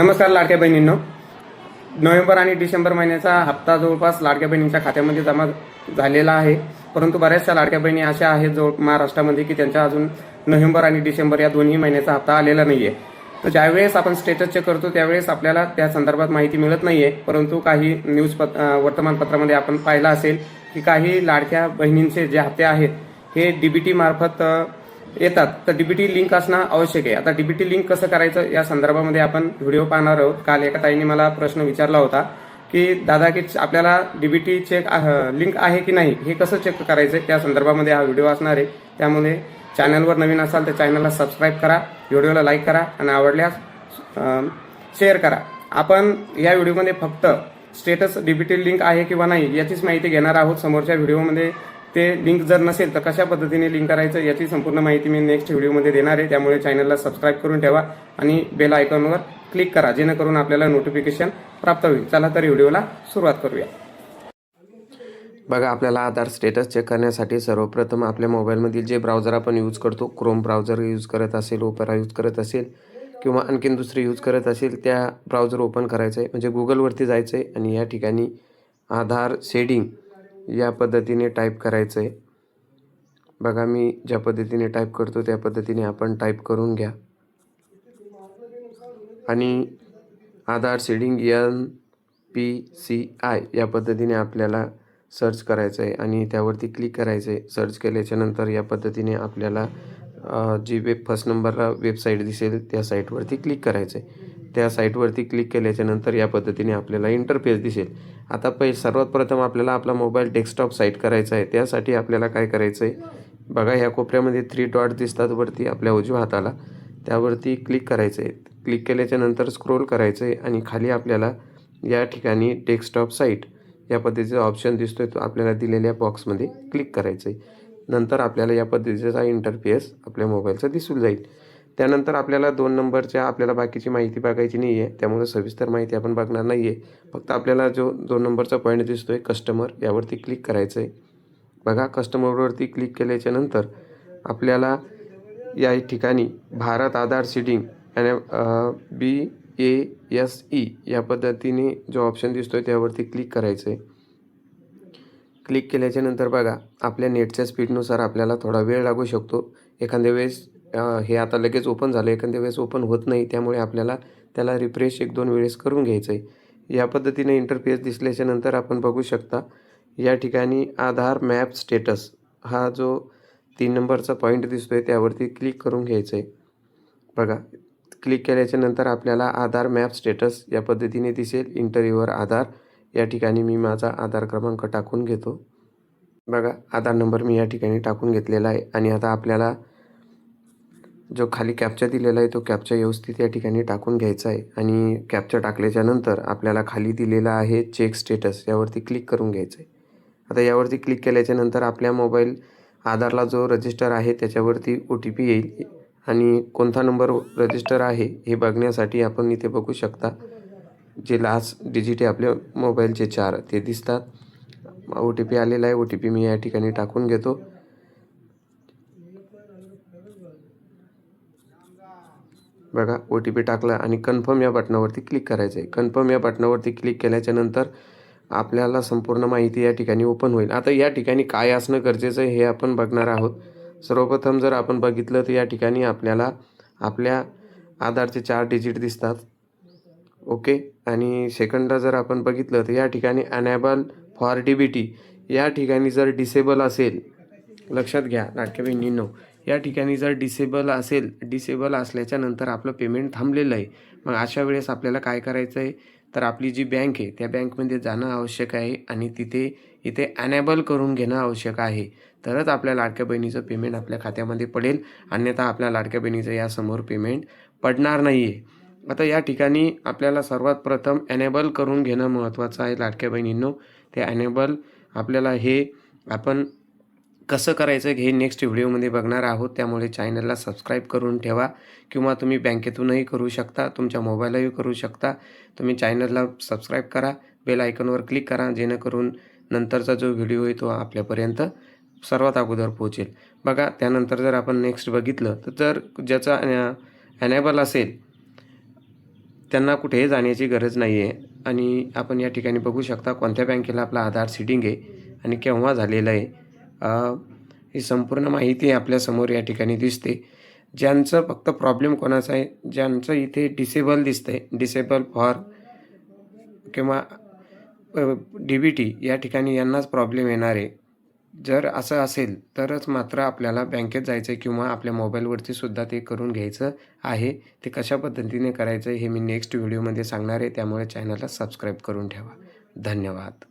नमस्कार लाडक्या बहिणींनो. नोव्हेंबर आणि डिसेंबर महिन्याचा हप्ता जवळपास लाडक्या बहिणींच्या खात्यामध्ये जमा झालेला आहे. परंतु बऱ्याचशा लाडक्या बहिणी अशा आहेत जवळ महाराष्ट्रामध्ये की त्यांच्या अजून नोव्हेंबर आणि डिसेंबर या दोन्ही महिन्याचा हप्ता आलेला नाही आहे तर ज्यावेळेस आपण स्टेटस चेक करतो त्यावेळेस आपल्याला त्या संदर्भात माहिती मिळत नाही आहे परंतु काही न्यूज पत वर्तमानपत्रामध्ये आपण पाहिलं असेल की काही लाडक्या बहिणींचे जे हप्ते आहेत हे डीबीटी मार्फत येतात तर डीबीटी लिंक असणं आवश्यक आहे. आता डीबीटी लिंक कसं करायचं? या संदर्भामध्ये आपण व्हिडिओ पाहणार आहोत. काल एका ताईने मला प्रश्न विचारला होता की दादा की आपल्याला डीबीटी चेक लिंक आहे की नाही? हे कसं चेक करायचं? त्या संदर्भामध्ये हा व्हिडिओ असणार आहे. त्यामुळे चॅनलवर नवीन असाल तर चॅनलला सबस्क्राईब करा व्हिडिओला लाईक करा आणि आवडल्यास शेअर करा. आपण या व्हिडिओमध्ये फक्त स्टेटस डीबीटी लिंक आहे किंवा नाही याचीच माहिती घेणार आहोत. समोरच्या व्हिडिओमध्ये ते लिंक जर नसेल तर कशा पद्धतीने लिंक करायचं याची संपूर्ण माहिती मी नेक्स्ट व्हिडिओमध्ये देणार आहे. त्यामुळे चॅनलला सबस्क्राईब करून ठेवा आणि बेल आयकॉनवर क्लिक करा जेणेकरून आपल्याला नोटिफिकेशन प्राप्त होईल. चला तर व्हिडिओला सुरुवात करूया. बघा आपल्याला आधार स्टेटस चेक करण्यासाठी सर्वप्रथम आपल्या मोबाईलमधील जे ब्राउझर आपण यूज करतो क्रोम ब्राउझर यूज करत असेल ओपेरा यूज करत असेल किंवा आणखीन दुसरी यूज करत असेल त्या ब्राउझर ओपन करायचं आहे म्हणजे गुगलवरती जायचं आहे आणि या ठिकाणी आधार शेडिंग या पद्धतीने टाईप करायचं आहे बघा मी ज्या पद्धतीने टाईप करतो त्या पद्धतीने आपण टाईप करून घ्या. आणि Aadhaar seeding N P C I या पद्धतीने आपल्याला सर्च करायचं आहे आणि त्यावरती क्लिक करायचं आहे सर्च केल्याच्यानंतर या पद्धतीने आपल्याला जी वेब फर्स्ट नंबरला वेबसाईट दिसेल त्या साईटवरती क्लिक करायचं आहे त्या साईटवरती क्लिक केल्याच्यानंतर या पद्धतीने आपल्याला इंटरफेस दिसेल. आता पहि सर्वात प्रथम आपल्याला आपला मोबाईल डेस्कटॉप साईट करायचा आहे. त्यासाठी आपल्याला काय करायचं आहे बघा ह्या कोपऱ्यामध्ये थ्री डॉट दिसतात वरती आपल्या उजव्या हाताला. त्यावरती क्लिक करायचं आहे क्लिक केल्याच्यानंतर स्क्रोल करायचं आहे आणि खाली आपल्याला या ठिकाणी डेस्कटॉप साईट या पद्धतीचा ऑप्शन दिसतो आहे तो आपल्याला दिलेल्या बॉक्समध्ये क्लिक करायचं आहे नंतर आपल्याला या पद्धतीचा इंटरफेस आपल्या मोबाईलचा दिसून जाईल. त्यानंतर आपल्याला दोन नंबरच्या आपल्याला बाकीची माहिती बघायची नाही आहे त्यामुळे सविस्तर माहिती आपण बघणार नाही आहे फक्त आपल्याला जो दोन नंबरचा पॉईंट दिसतो आहे कस्टमर यावरती क्लिक करायचं आहे बघा कस्टमरवरती क्लिक केल्याच्यानंतर आपल्याला या ठिकाणी भारत आधार सीडिंग आणि बी ए एस ई या पद्धतीने जो ऑप्शन दिसतो आहे त्यावरती क्लिक करायचं आहे क्लिक केल्याच्यानंतर बघा आपल्या नेटच्या स्पीडनुसार आपल्याला थोडा वेळ लागू शकतो. एखाद्या वेळेस हे आता लगेच ओपन झालं. एखाद्या वेळेस ओपन होत नाही त्यामुळे आपल्याला त्याला रिफ्रेश एक दोन वेळेस करून घ्यायचं आहे या पद्धतीने इंटरफेस दिसल्याच्या नंतर आपण बघू शकता या ठिकाणी आधार मॅप स्टेटस हा जो तीन नंबरचा पॉईंट दिसतो आहे त्यावरती क्लिक करून घ्यायचं आहे बघा क्लिक केल्याच्यानंतर आपल्याला आधार मॅप स्टेटस या पद्धतीने दिसेल. इंटरव्ह्यूवर आधार या ठिकाणी मी माझा आधार क्रमांक टाकून घेतो. बघा आधार नंबर मी या ठिकाणी टाकून घेतलेला आहे. आणि आता आपल्याला जो खाली कॅप्चा दिलेला आहे तो कॅप्चा व्यवस्थित या ठिकाणी टाकून घ्यायचा आहे. आणि कॅप्चा टाकल्याच्या नंतर आपल्याला खाली दिलेला आहे चेक स्टेटस यावरती क्लिक करून घ्यायचं आहे. आता यावरती क्लिक केल्याच्यानंतर आपल्या मोबाईल आधारला जो रजिस्टर आहे त्याच्यावरती ओ टी पी येईल. आणि कोणता नंबर रजिस्टर आहे हे बघण्यासाठी आपण इथे बघू शकता जे लास्ट डिजिट आहे आपल्या मोबाईलचे चार ते दिसतात. ओ टी पी आलेला आहे ओ टी पी मी या ठिकाणी टाकून घेतो. बघा ओ टी पी टाकला आणि कन्फर्म या बटनावरती क्लिक करायचं आहे कन्फर्म या बटनावरती क्लिक केल्याच्यानंतर आपल्याला संपूर्ण माहिती या ठिकाणी ओपन होईल. आता या ठिकाणी काय असणं गरजेचं आहे हे आपण बघणार आहोत. सर्वप्रथम जर आपण बघितलं तर या ठिकाणी आपल्याला आपल्या आधारचे चार डिजिट दिसतात. ओके आणि सेकंडला जर आपण बघितलं तर या ठिकाणी enable for D B T या ठिकाणी जर डिसेबल असेल लक्षात घ्या लाडक्या बहिणींनो या ठिकाणी जर डिसेबल असेल डिसेबल असल्याच्या नंतर आपलं पेमेंट थांबलेलं आहे. मग अशा वेळेस आपल्याला काय करायचं आहे तर आपली जी बँक आहे त्या बँकमध्ये जाणं आवश्यक आहे आणि तिथे इथे ॲनेबल करून घेणं आवश्यक आहे. तरच आपल्या लाडक्या बहिणीचं पेमेंट आपल्या खात्यामध्ये पडेल. अन्यथा आपल्या लाडक्या बहिणीचं यासमोर पेमेंट पडणार नाही आहे आता या ठिकाणी आपल्याला सर्वात प्रथम एनेबल करून घेणं महत्त्वाचं आहे लाडक्या बहिणींनो. ते ॲनेबल आपल्याला हे आपण कसं करायचं हे नेक्स्ट व्हिडिओमध्ये बघणार आहोत. त्यामुळे चॅनलला सबस्क्राईब करून ठेवा किंवा तुम्ही बँकेतूनही करू शकता तुमच्या मोबाईलही करू शकता. तुम्ही चॅनलला सबस्क्राईब करा बेल आयकॉनवर क्लिक करा जेणेकरून नंतरचा जो व्हिडिओ आहे तो आपल्यापर्यंत सर्वात अगोदर पोहोचेल. बघा त्यानंतर जर आपण नेक्स्ट बघितलं तर जर ज्याचा ॲनेबल असेल त्यांना कुठेही जाण्याची गरज नाही आहे आणि आपण या ठिकाणी बघू शकता कोणत्या बँकेला आपला आधार सिडिंग आहे आणि केव्हा झालेलं आहे. ही संपूर्ण माहिती आपल्यासमोर या ठिकाणी दिसते. ज्यांचं फक्त प्रॉब्लेम कोणाचा आहे? ज्यांचं इथे डिसेबल दिसतंय डिसेबल फॉर किंवा डी बी टी या ठिकाणी यांनाच प्रॉब्लेम येणार आहे. जर असं असेल तरच मात्र आपल्याला बँकेत जायचं आहे किंवा आपल्या मोबाईलवरती सुद्धा ते करून घ्यायचं आहे. ते कशा पद्धतीने करायचं हे मी नेक्स्ट व्हिडिओमध्ये सांगणार आहे. त्यामुळे चॅनलला सबस्क्राईब करून ठेवा. धन्यवाद.